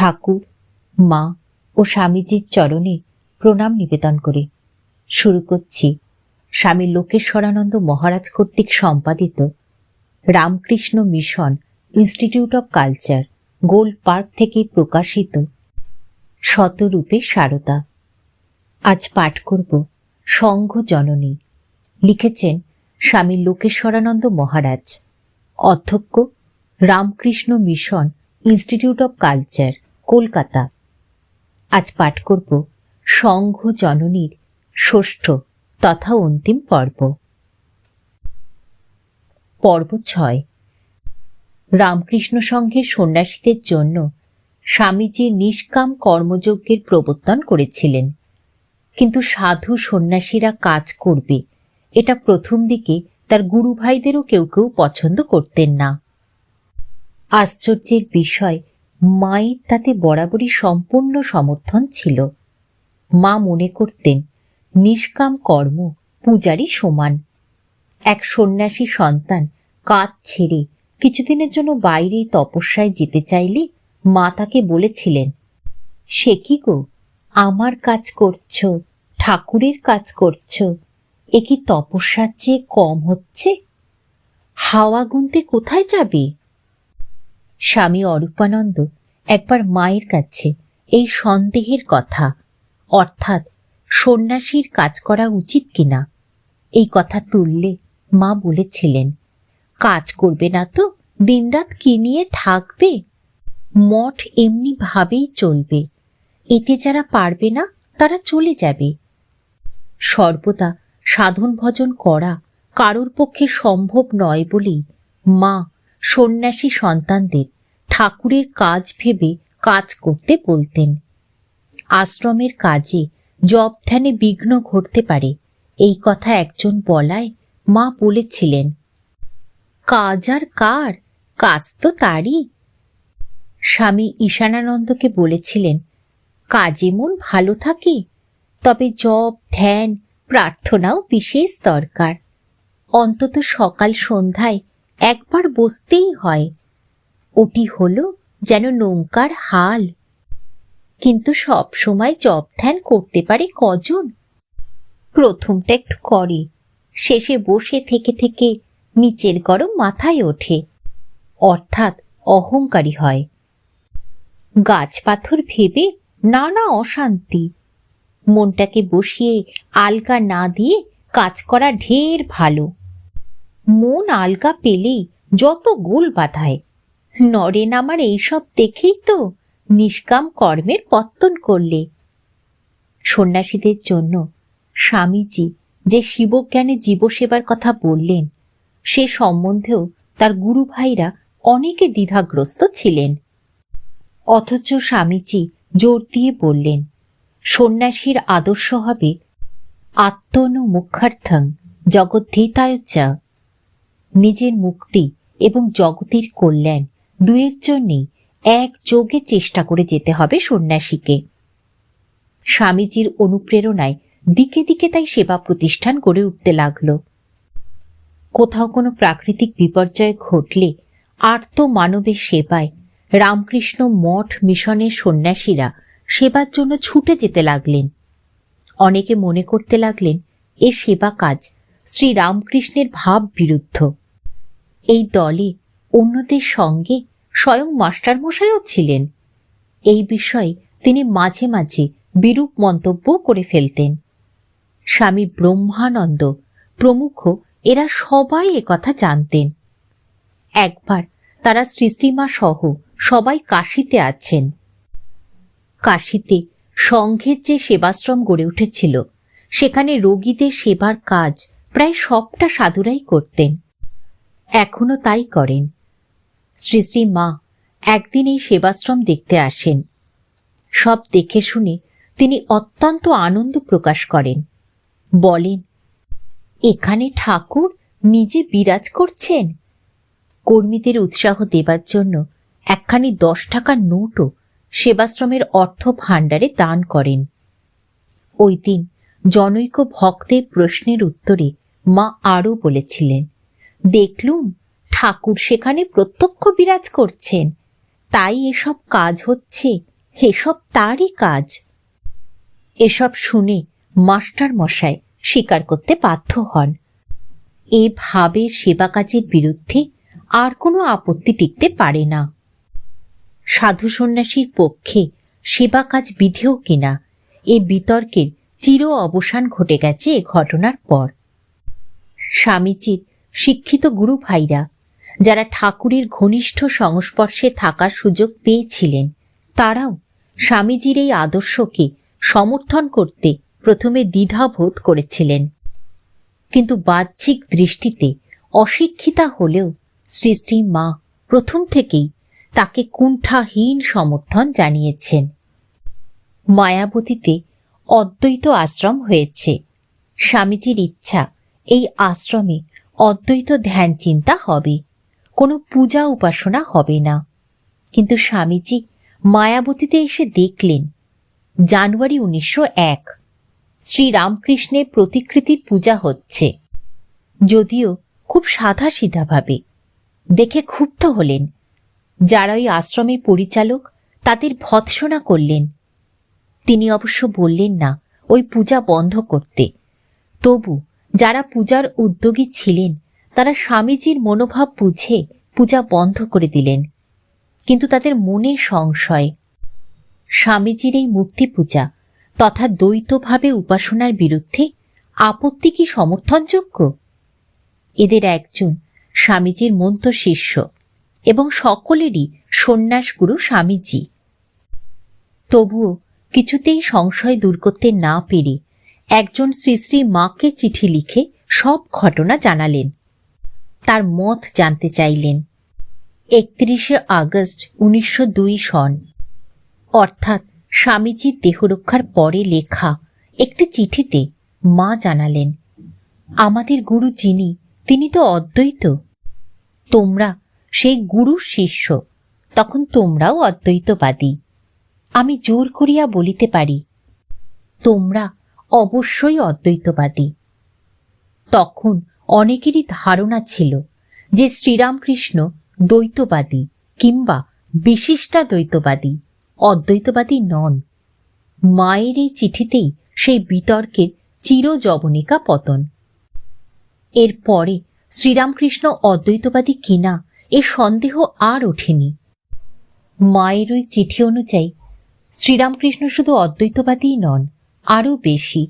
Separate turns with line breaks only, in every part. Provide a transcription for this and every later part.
ঠাকুর, মা ও স্বামীজির চরণে প্রণাম নিবেদন করে। শুরু করছি। স্বামী লোকেশ্বরানন্দ মহারাজ কর্তৃক সম্পাদিত Ramakrishna Mission Institute of Culture Gold Park থেকে প্রকাশিত শতরূপে সারদা। আজ পাঠ করব সংঘ জননী। লিখেছেন স্বামী লোকেশ্বরানন্দ মহারাজ। অধ্যক্ষ Ramakrishna Mission Institute of Culture. Kolkata. আজ পাঠ করব সংঘ জননীর ষষ্ঠ তথা অন্তিম পর্ব। পর্ব ছয়। রামকৃষ্ণ সংঘের সন্ন্যাসীদের জন্য স্বামীজি নিষ্কাম কর্মযজ্ঞের প্রবর্তন করেছিলেন। কিন্তু সাধু সন্ন্যাসীরা কাজ করবে, এটা প্রথম দিকে তার গুরু ভাইদেরও কেউ কেউ পছন্দ করতেন না। আশ্চর্যের বিষয় মায়ের তাতে বরাবরই সম্পূর্ণ সমর্থন ছিল। মা মনে করতেন, নিষ্কাম কর্ম পূজারই সমান। এক সন্ন্যাসী সন্তান কাজ ছেড়ে কিছুদিনের জন্য বাইরে তপস্যায় যেতে চাইলে মা তাকে বলেছিলেন, সে কি গো? আমার কাজ করছ, ঠাকুরের কাজ করছ, এ কি তপস্যার চেয়ে কম হচ্ছে? হাওয়া গুনতে কোথায় যাবে? স্বামী অরূপানন্দ একবার মায়ের কাছে এই সন্দেহের কথা, অর্থাৎ সন্ন্যাসীর কাজ করা উচিত কিনা, এই কথা তুললে মা বলেছিলেন, কাজ করবে না তো, দিনরাত কি নিয়ে থাকবে? মঠ এমনি ভাবেই চলবে, এতে যারা পারবে না, তারা চলে যাবে। সর্বদা সাধন ভজন করা কারোর পক্ষে সম্ভব নয় বলেই মা সন্ন্যাসী সন্তানদের ঠাকুরের কাজ ভেবে কাজ করতে বলতেন। আশ্রমের কাজে জব ধ্যানে বিঘ্ন ঘটতে পারে, এই কথা একজন বলায় মা বলেছিলেন। কাজ আর কার? কাজ তো তারই। স্বামী ঈশানানন্দকে বলেছিলেন, কাজে মন ভালো থাকে, তবে জব, ধ্যান, প্রার্থনাও বিশেষ দরকার। অন্তত সকাল সন্ধ্যায় একবার বসতেই হয়। ওটি হলো যেন নৌকার হাল। কিন্তু সব সময় জব ধ্যান করতে পারে কজন? প্রথমটা একটু করে। শেষে বসে থেকে থেকে নিচের গরম মাথায় ওঠে। অর্থাৎ অহংকারী হয়। গাছ পাথর ভেবে নানা অশান্তি। মনটাকে বসিয়ে আলগা না দিয়ে কাজ করা ঢের ভালো। মন আলগা পেলেই যত গোল বাঁধায়। নরেন আমার এইসব দেখেই তো নিষ্কাম কর্মের পত্তন করলে। সন্ন্যাসীদের জন্য স্বামীজি যে শিবজ্ঞানে জীবসেবার কথা বললেন, সে সম্বন্ধেও তার গুরু ভাইরা অনেকে দ্বিধাগ্রস্ত ছিলেন। অথচ স্বামীজি জোর দিয়ে বললেন, সন্ন্যাসীর আদর্শ হবে আত্মনু মুখার্থং জগদ্ধিতায়চ নিজের মুক্তি এবং জগতের কল্যাণ দুয়ের জন্যেই এক যোগে চেষ্টা করে যেতে হবে সন্ন্যাসীকে। স্বামীজির অনুপ্রেরণায় দিকে দিকে তাই সেবা প্রতিষ্ঠান গড়ে উঠতে লাগল। কোথাও কোনো প্রাকৃতিক বিপর্যয় ঘটলে আর্ত মানবের সেবায় রামকৃষ্ণ মঠ মিশনের সন্ন্যাসীরা সেবার জন্য ছুটে যেতে লাগলেন। অনেকে মনে করতে লাগলেন, এ সেবা কাজ শ্রী রামকৃষ্ণের ভাব বিরুদ্ধ। এই দলে অন্যদের সঙ্গে স্বয়ং মাস্টারমশাইও ছিলেন। এই বিষয়ে তিনি মাঝে মাঝে বিরূপ মন্তব্য করে ফেলতেন। স্বামী ব্রহ্মানন্দ প্রমুখ এরা সবাই একথা জানতেন। একবার তারা সৃষ্টিমা সহ সবাই কাশিতে আছেন। কাশিতে সংঘের যে সেবাশ্রম গড়ে উঠেছিল, সেখানে রোগীদের সেবার কাজ প্রায় সবটা সাধুরাই করতেন। এখনও তাই করেন। শ্রী শ্রী মা একদিন এই সেবাশ্রম দেখতে আসেন। সব দেখে শুনে তিনি অত্যন্ত আনন্দ প্রকাশ করেন। বলেন, এখানে ঠাকুর নিজে বিরাজ করছেন? কর্মীদের উৎসাহ দেবার জন্য একখানি দশ টাকার নোটও সেবাশ্রমের অর্থ ভাণ্ডারে দান করেন। ওই দিন জনৈক ভক্তের প্রশ্নের উত্তরে মা আরও বলেছিলেন, দেখলুম, ঠাকুর সেখানে প্রত্যক্ষ বিরাজ করছেন। তাই এসব কাজ হচ্ছে, এসব তারই কাজ। এসব শুনে মাস্টার মশাই স্বীকার করতে বাধ্য হন। এ ভাবের সেবা কাজের বিরুদ্ধে আর কোনো আপত্তি টিকতে পারে না। সাধু সন্ন্যাসীর পক্ষে সেবা কাজ বিধেও কিনা, এ বিতর্কের চির অবসান ঘটে গেছে এ ঘটনার পর। স্বামীজির শিক্ষিত গুরু ভাইরা, যারা ঠাকুরের ঘনিষ্ঠ সংস্পর্শে থাকার সুযোগ পেয়েছিলেন, তারাও স্বামীজির এই আদর্শকে সমর্থন করতে প্রথমে দ্বিধাবোধ করেছিলেন। কিন্তু বাহ্যিক দৃষ্টিতে অশিক্ষিতা হলেও শ্রী শ্রী মা প্রথম থেকেই তাকে কুণ্ঠাহীন সমর্থন জানিয়েছেন। মায়াবতীতে অদ্বৈত আশ্রম হয়েছে। স্বামীজির ইচ্ছা এই আশ্রমে অদ্বৈত ধ্যান চিন্তা হবে। কোনো পূজা উপাসনা হবে না। কিন্তু স্বামীজি মায়াবতীতে এসে দেখলেন, জানুয়ারি উনিশশো এক, শ্রীরামকৃষ্ণের প্রতিকৃতির পূজা হচ্ছে। যদিও খুব সাদা সিধাভাবে দেখে ক্ষুব্ধ হলেন। যারা ওই আশ্রমের পরিচালক তাদের ভৎসনা করলেন। তিনি অবশ্য বললেন না, ওই পূজা বন্ধ করতে। তবু যারা পূজার উদ্যোগী ছিলেন, তারা স্বামীজির মনোভাব বুঝে পূজা বন্ধ করে দিলেন। কিন্তু তাদের মনে সংশয়। স্বামীজির এই মূর্তি পূজা তথা দ্বৈতভাবে উপাসনার বিরুদ্ধে আপত্তি কি সমর্থনযোগ্য? এদের একজন স্বামীজির মন্ত শিষ্য এবং সকলেরই সন্ন্যাসগুরু স্বামীজি। তবুও কিছুতেই সংশয় দূর করতে না পেরে একজন শ্রী শ্রী মাকে চিঠি লিখে সব ঘটনা জানালেন। তার মত জানতে চাইলেন। একত্রিশে আগস্ট উনিশশো দুই সন। অর্থাৎ স্বামীজির দেহরক্ষার পরে লেখা একটি চিঠিতে মা জানালেন, আমাদের গুরু যিনি, তিনি তো অদ্বৈত। তোমরা সেই গুরুর শিষ্য, তখন তোমরাও অদ্বৈতবাদী। আমি জোর করিয়া বলিতে পারি, তোমরা অবশ্যই অদ্বৈতবাদী। তখন অনেকেরই ধারণা ছিল যে শ্রীরামকৃষ্ণ দ্বৈতবাদী কিংবা বিশিষ্টা দ্বৈতবাদী অদ্বৈতবাদী নন। মায়ের এই চিঠিতেই সেই বিতর্কের চিরজবনিকা পতন। এরপরে শ্রীরামকৃষ্ণ অদ্বৈতবাদী কিনা এ সন্দেহ আর ওঠেনি। মায়ের ওই চিঠি অনুযায়ী শ্রীরামকৃষ্ণ শুধু অদ্বৈতবাদীই নন আরও বেশি।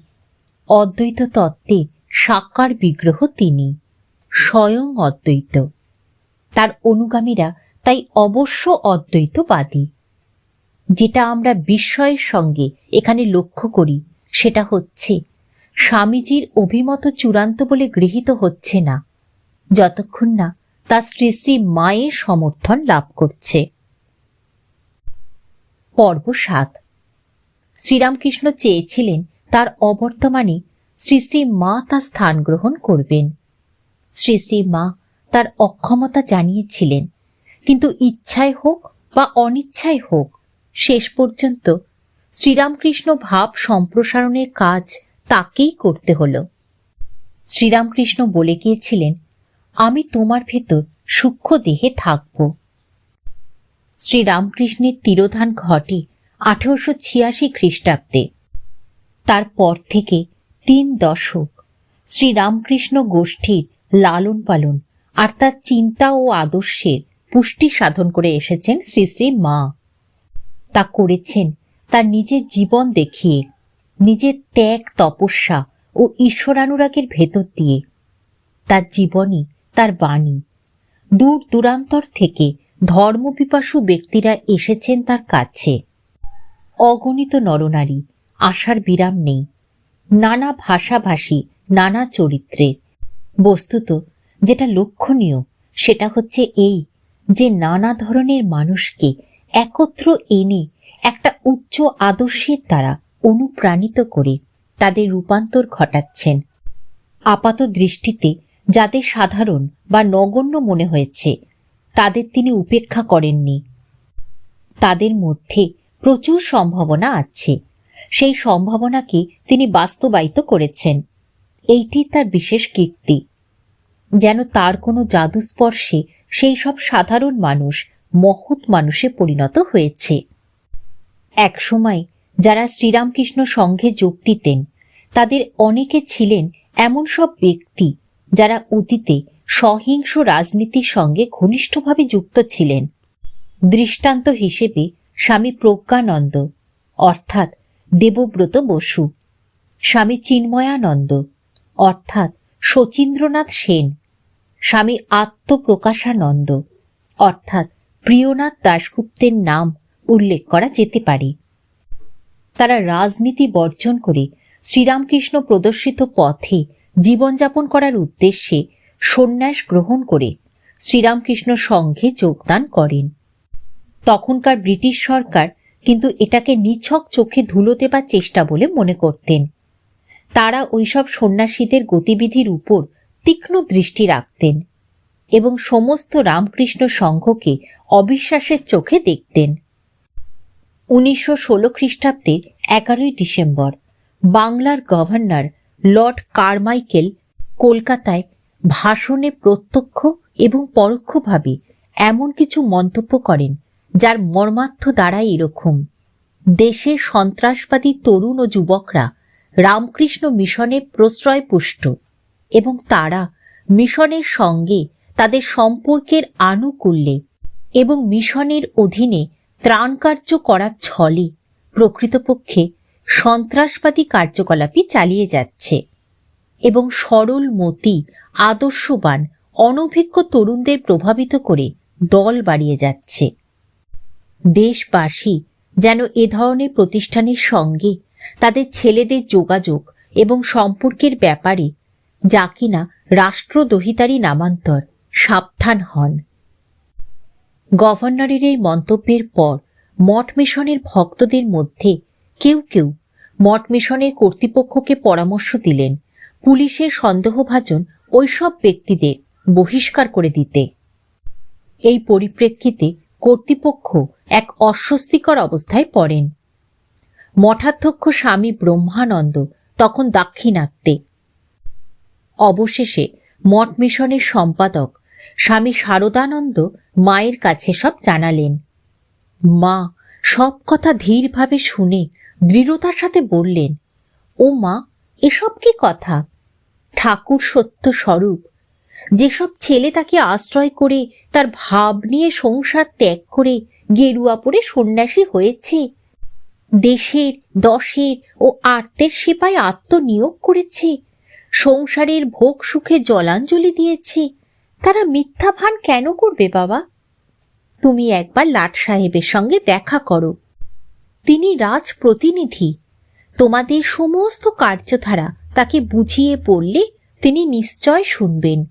অদ্বৈত তত্ত্বে সাকার বিগ্রহ তিনি, স্বয়ং অদ্বৈত। তার অনুগামীরা তাই অবশ্য অদ্বৈতবাদী। যেটা আমরা বিস্ময়ের সঙ্গে এখানে লক্ষ্য করি, সেটা হচ্ছে, স্বামীজির অভিমত চূড়ান্ত বলে গৃহীত হচ্ছে না, যতক্ষণ না তা শ্রী শ্রী মায়ের সমর্থন লাভ করছে। পর্ব সাত শ্রীরামকৃষ্ণ চেয়েছিলেন তার অবর্তমানে শ্রী শ্রী মা তার স্থান গ্রহণ করবেন। শ্রী শ্রী মা তার অক্ষমতা জানিয়েছিলেন। কিন্তু ইচ্ছায় হোক বা অনিচ্ছায় হোক, শেষ পর্যন্ত শ্রীরামকৃষ্ণ ভাব সম্প্রসারণের কাজ তাকেই করতে হলো। শ্রীরামকৃষ্ণ বলে গিয়েছিলেন, আমি তোমার ভেতর সূক্ষ্ম দেহে থাকব। শ্রীরামকৃষ্ণের তিরোধান ঘটে আঠেরোশো ছিয়াশি খ্রিস্টাব্দে। তারপর থেকে তিন দশক শ্রীরামকৃষ্ণ গোষ্ঠীর লালন পালন আর তার চিন্তা ও আদর্শের পুষ্টি সাধন করে এসেছেন শ্রী শ্রী মা। তা করেছেন তার নিজের জীবন দেখিয়ে, নিজের ত্যাগ, তপস্যা ও ঈশ্বরানুরাগের ভেতর দিয়ে। তার জীবনী, তার বাণী দূর দূরান্তর থেকে ধর্মপিপাসু ব্যক্তিরা এসেছেন তার কাছে। অগণিত নরনারী, আশার বিরাম নেই। নানা ভাষাভাষী, নানা চরিত্রের। বস্তুত যেটা লক্ষণীয়, সেটা হচ্ছে এই যে নানা ধরনের মানুষকে একত্র এনে একটা উচ্চ আদর্শের দ্বারা অনুপ্রাণিত করে তাদের রূপান্তর ঘটাচ্ছেন। আপাত দৃষ্টিতে যাদের সাধারণ বা নগণ্য মনে হয়েছে, তাদের তিনি উপেক্ষা করেননি। তাদের মধ্যে প্রচুর সম্ভাবনা আছে। সেই সম্ভাবনাকে তিনি বাস্তবায়িত করেছেন। এইটি তার বিশেষ কীর্তি। যেন তার কোনো জাদুস্পর্শে সেই সব সাধারণ মানুষ, মহৎ মানুষে পরিণত হয়েছে। একসময় যারা শ্রীরামকৃষ্ণ সংঘে যোগ দিতেন, তাদের অনেকে ছিলেন এমন সব ব্যক্তি যারা অতীতে সহিংস রাজনীতির সঙ্গে ঘনিষ্ঠভাবে যুক্ত ছিলেন। দৃষ্টান্ত হিসেবে স্বামী প্রজ্ঞানন্দ, অর্থাৎ দেবব্রত বসু। স্বামী চিন্ময়ানন্দ, অর্থাৎ শচীন্দ্রনাথ সেন। স্বামী আত্মপ্রকাশানন্দ, অর্থাৎ প্রিয়নাথ দাশগুপ্তের নাম উল্লেখ করা যেতে পারে। তারা রাজনীতি বর্জন করে শ্রীরামকৃষ্ণ প্রদর্শিত পথে জীবনযাপন করার উদ্দেশ্যে সন্ন্যাস গ্রহণ করে শ্রীরামকৃষ্ণ সংঘে যোগদান করেন। তখনকার ব্রিটিশ সরকার কিন্তু এটাকে নিছক চোখে ধুলো দেবার চেষ্টা বলে মনে করতেন। তারা ওইসব সন্ন্যাসীদের গতিবিধির উপর তীক্ষ্ণ দৃষ্টি রাখতেন এবং সমস্ত রামকৃষ্ণ সংঘকে অবিশ্বাসের চোখে দেখতেন। উনিশশো ষোলো খ্রিস্টাব্দে এগারোই ডিসেম্বর বাংলার গভর্নর লর্ড কারমাইকেল কলকাতায় ভাষণে প্রত্যক্ষ এবং পরোক্ষভাবে এমন কিছু মন্তব্য করেন যার মর্মার্থ দ্বারা এরকম। দেশের সন্ত্রাসবাদী তরুণ ও যুবকরা রামকৃষ্ণ মিশনে প্রশ্রয় পুষ্ট এবং তারা মিশনের সঙ্গে তাদের সম্পর্কের আনুকূল্যে এবং মিশনের অধীনে ত্রাণকার্য করার ছলে প্রকৃতপক্ষে সন্ত্রাসবাদী কার্যকলাপই চালিয়ে যাচ্ছে এবং সরল মতি আদর্শবান, অনভিজ্ঞ তরুণদের প্রভাবিত করে দল বাড়িয়ে যাচ্ছে। দেশবাসী যেন এ ধরনের প্রতিষ্ঠানের সঙ্গে তাদের ছেলেদের যোগাযোগ এবং সম্পর্কের ব্যাপারে যা কিনা রাষ্ট্রদহিতারই নামান্তর সাবধান হন। গভর্নরের এই মন্তব্যের পর মঠ মিশনের ভক্তদের মধ্যে কেউ কেউ মঠ মিশনের কর্তৃপক্ষকে পরামর্শ দিলেন পুলিশের সন্দেহভাজন ওইসব ব্যক্তিদের বহিষ্কার করে দিতে। এই পরিপ্রেক্ষিতে কর্তৃপক্ষ এক অস্বস্তিকর অবস্থায় পড়েন। মঠাধ্যক্ষ স্বামী ব্রহ্মানন্দ তখন দাক্ষিণাত্যে। অবশেষে মঠ মিশনের সম্পাদক স্বামী শারদানন্দ মায়ের কাছে সব জানালেন। মা সব কথা ধীরভাবে শুনে দৃঢ়তার সাথে বললেন ও মা এসব কি কথা? ঠাকুর সত্য স্বরূপ যেসব ছেলে তাকে আশ্রয় করে, তার ভাব নিয়ে সংসার ত্যাগ করে গেরুয়া পরে সন্ন্যাসী হয়েছে। দেশের, দশের ও আর্তের সেবায় আত্মনিয়োগ করেছে। সংসারের ভোগ সুখে জলাঞ্জলি দিয়েছে। তারা মিথ্যা ভান কেন করবে বাবা? তুমি একবার লাট সাহেবের সঙ্গে দেখা করো। তিনি রাজ প্রতিনিধি তোমাদের সমস্ত কার্যধারা তাকে বুঝিয়ে পড়লে তিনি নিশ্চয় শুনবেন।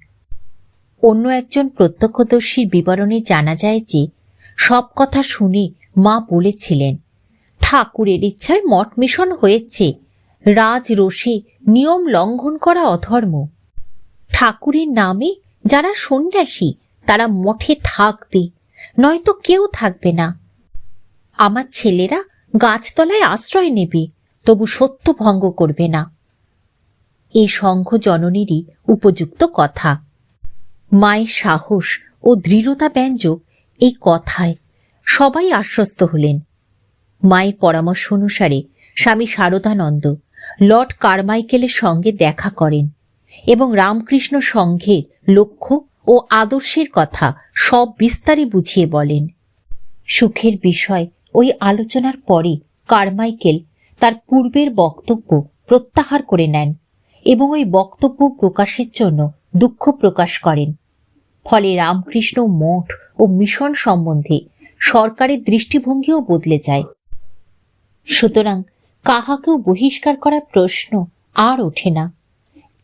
অন্য একজন প্রত্যক্ষদর্শীর বিবরণে জানা যায় যে, সব কথা শুনে মা বলেছিলেন, ঠাকুরের ইচ্ছায় মঠ মিশন হয়েছে। রাজ রোষে নিয়ম লঙ্ঘন করা অধর্ম। ঠাকুরের নামে যারা সন্ন্যাসী, তারা মঠে থাকবে। নয়তো কেউ থাকবে না। আমার ছেলেরা গাছতলায় আশ্রয় নেবে, তবু সত্য ভঙ্গ করবে না। এই সংঘ জননীরই উপযুক্ত কথা। মায়ের সাহস ও দৃঢ়তা ব্যঞ্জক এই কথায় সবাই আশ্বস্ত হলেন। মায়ের পরামর্শ অনুসারে স্বামী শারদানন্দ লর্ড কারমাইকেলের সঙ্গে দেখা করেন এবং রামকৃষ্ণ সংঘের লক্ষ্য ও আদর্শের কথা সব বিস্তারে বুঝিয়ে বলেন। সুখের বিষয় ওই আলোচনার পরে কারমাইকেল তার পূর্বের বক্তব্য প্রত্যাহার করে নেন এবং ওই বক্তব্য প্রকাশের জন্য দুঃখ প্রকাশ করেন। ফলে রামকৃষ্ণ মঠ ও মিশন সম্বন্ধে সরকারের দৃষ্টিভঙ্গিও বদলে যায়। সুতরাং কাহাকেও বহিষ্কার করার প্রশ্ন আর ওঠে না।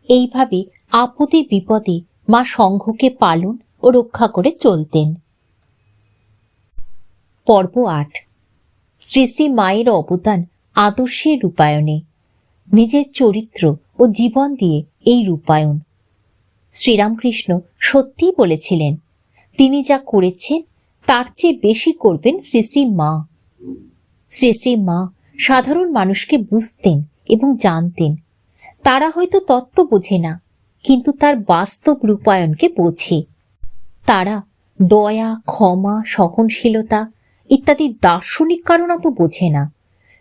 এইভাবে আপদে বিপদে মা সংঘকে পালন ও রক্ষা করে চলতেন। পর্ব আট। শ্রী শ্রী মায়ের অবদান আদর্শের রূপায়ণে। নিজের চরিত্র ও জীবন দিয়ে এই রূপায়ণ শ্রীরামকৃষ্ণ সত্যিই বলেছিলেন, তিনি যা করেছেন, তার চেয়ে বেশি করবেন শ্রী শ্রী মা। শ্রী শ্রী মা সাধারণ মানুষকে বুঝতেন এবং জানতেন। তারা হয়তো তত্ত্ব বোঝে না, কিন্তু তার বাস্তব রূপায়ণকে বোঝে। তারা দয়া, ক্ষমা, সহনশীলতা ইত্যাদি দার্শনিক কারণও তো বোঝে না,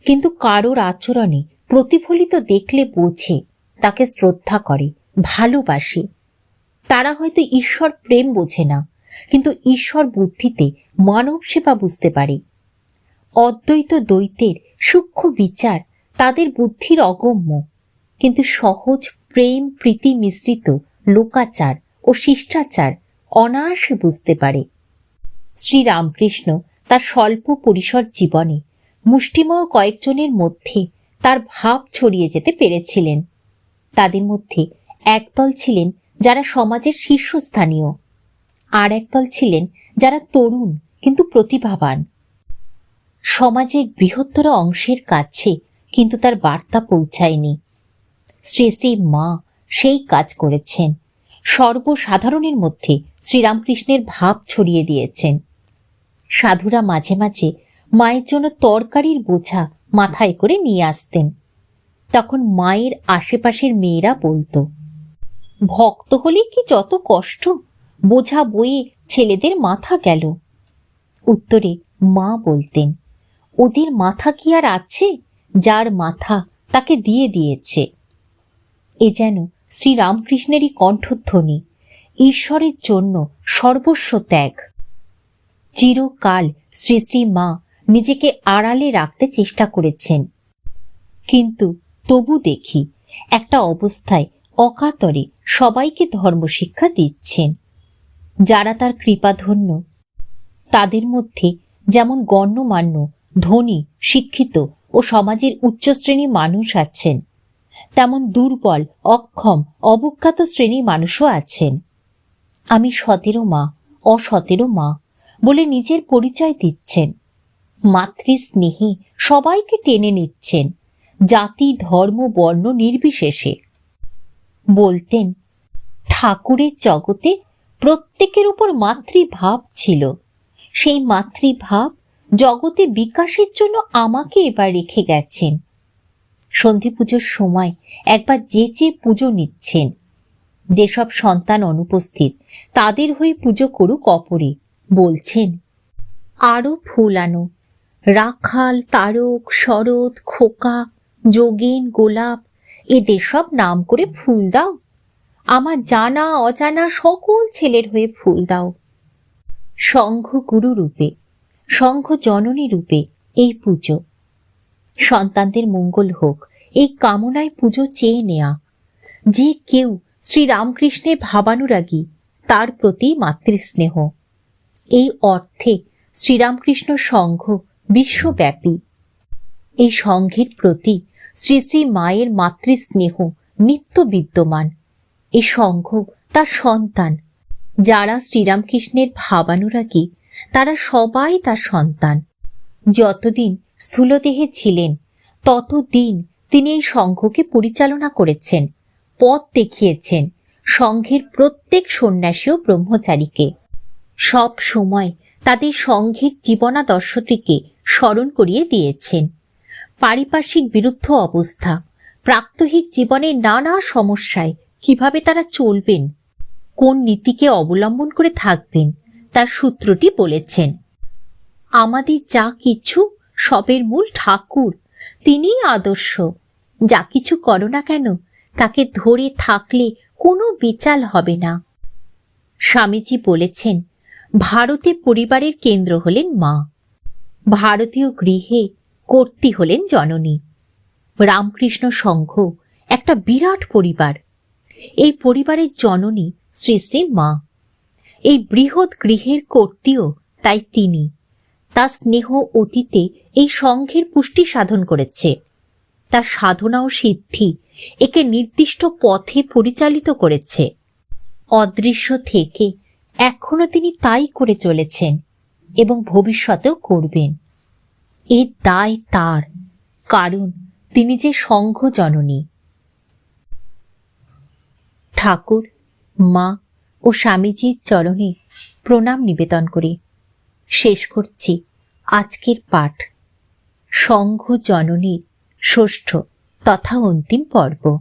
কিন্তু কারোর আচরণে প্রতিফলিত দেখলে বোঝে, তাকে শ্রদ্ধা করে, ভালোবাসে। তারা হয়তো ঈশ্বর প্রেম বোঝে না, কিন্তু ঈশ্বর বুদ্ধিতে মানব সেবা বুঝতে পারে। অদ্বৈত দ্বৈতের সূক্ষ্ম বিচার তাদের বুদ্ধির অগম্য, কিন্তু সহজ প্রেম প্রীতি মিশ্রিত লোকাচার ও শিষ্টাচার অনায়াসে বুঝতে পারে। শ্রীরামকৃষ্ণ তার স্বল্প পরিসর জীবনে মুষ্টিময় কয়েকজনের মধ্যে তার ভাব ছড়িয়ে যেতে পেরেছিলেন। তাদের মধ্যে একদল ছিলেন যারা সমাজের শীর্ষস্থানীয়। আর একদল ছিলেন যারা তরুণ কিন্তু প্রতিভাবান। সমাজের বৃহত্তর অংশের কাছে কিন্তু তার বার্তা পৌঁছায়নি। শ্রী শ্রী মা সেই কাজ করেছেন। সর্বসাধারণের মধ্যে শ্রীরামকৃষ্ণের ভাব ছড়িয়ে দিয়েছেন। সাধুরা মাঝে মাঝে মায়ের জন্য তরকারির বোঝা মাথায় করে নিয়ে আসতেন। তখন মায়ের আশেপাশের মেয়েরা বলতো ভক্ত হলে কি যত কষ্ট? বোঝা বয়ে ছেলেদের মাথা গেল। উত্তরে মা বলতেন, ওদের মাথা কি আর আছে? যার মাথা তাকে দিয়ে দিয়েছে। এ যেন শ্রীরামকৃষ্ণেরই কণ্ঠধ্বনি, ঈশ্বরের জন্য সর্বস্ব ত্যাগ। চিরকাল শ্রী শ্রী মা নিজেকে আড়ালে রাখতে চেষ্টা করেছেন। কিন্তু তবু দেখি একটা অবস্থায় অকাতরে সবাইকে ধর্মশিক্ষা দিচ্ছেন। যারা তার কৃপাধন্য, তাদের মধ্যে যেমন গণ্যমান্য, ধনী, শিক্ষিত ও সমাজের উচ্চ শ্রেণির মানুষ আছেন, তেমন দুর্বল, অক্ষম অবজ্ঞাত শ্রেণির মানুষও আছেন। আমি সতেরো মা, অসতেরো মা বলে নিজের পরিচয় দিচ্ছেন। মাতৃস্নেহে সবাইকে টেনে নিচ্ছেন। জাতি, ধর্ম, বর্ণ নির্বিশেষে বলতেন, ঠাকুরের জগতে প্রত্যেকের উপর মাতৃভাব ছিল। সেই মাতৃভাব জগতে বিকাশের জন্য আমাকে এবার রেখে গেছেন। সন্ধি পুজোর সময় একবার যেচে পুজো নিচ্ছেন। যেসব সন্তান অনুপস্থিত, তাদের হয়ে পুজো করুক অপরে। বলছেন আরও ফুল আনো। রাখাল, তারক, শরৎ, খোকা, যোগেন, গোলাপ এদের সব নাম করে ফুল দাও। আমার জানা, অজানা সকল ছেলের হয়ে ফুল দাও। সংঘ গুরু রূপে, সংঘ জননী রূপে এই পুজো। সন্তানদের মঙ্গল হোক, এই কামনায় পুজো চেয়ে নেয়া। যে কেউ শ্রীরামকৃষ্ণের ভাবানুরাগী, তার প্রতি মাতৃস্নেহ। এই অর্থে শ্রীরামকৃষ্ণ সংঘ বিশ্বব্যাপী। এই সংঘের প্রতি শ্রী শ্রী মায়ের মাতৃস্নেহ, নিত্য বিদ্যমান। এই সংঘ তার সন্তান। যারা শ্রীরামকৃষ্ণের ভাবানুরাগী, তারা সবাই তার সন্তান। যতদিন স্থূলদেহে ছিলেন, ততদিন তিনি এই সংঘকে পরিচালনা করেছেন, পথ দেখিয়েছেন, সংঘের প্রত্যেক সন্ন্যাসী ও ব্রহ্মচারীকে। সব সময় তাদের সংঘের জীবনাদর্শটিকে স্মরণ করিয়ে দিয়েছেন। পারিপার্শ্বিক বিরুদ্ধ অবস্থা। প্রাত্যহিক জীবনের নানা সমস্যায় কীভাবে তারা চলবেন, কোন নীতিকে অবলম্বন করে থাকবেন, তার সূত্রটি বলেছেন। আমাদের যা কিছু, সবের মূল ঠাকুর, তিনিই আদর্শ। যা কিছু করো না কেন, তাকে ধরে থাকলে কোনো বিচাল হবে না। স্বামীজি বলেছেন, ভারতে পরিবারের কেন্দ্র হলেন মা। ভারতীয় গৃহে কর্ত্রী হলেন জননী। রামকৃষ্ণ সংঘ একটা বিরাট পরিবার। এই পরিবারের জননী শ্রী শ্রী মা। এই বৃহৎ গৃহের কর্ত্রীও তাই তিনি। তার স্নেহ অতীতে এই সংঘের পুষ্টি সাধন করেছে। তার সাধনা ও সিদ্ধি একে নির্দিষ্ট পথে পরিচালিত করেছে। অদৃশ্য থেকে এখনও তিনি তাই করে চলেছেন এবং ভবিষ্যতেও করবেন। এই দায় তার, কারণ তিনি যে সংঘ জননী। ঠাকুর, মা ও স্বামীজির চরণে প্রণাম নিবেদন করি। শেষ করছি আজকের পাঠ। সংঘ জননীর ষষ্ঠ তথা অন্তিম পর্ব।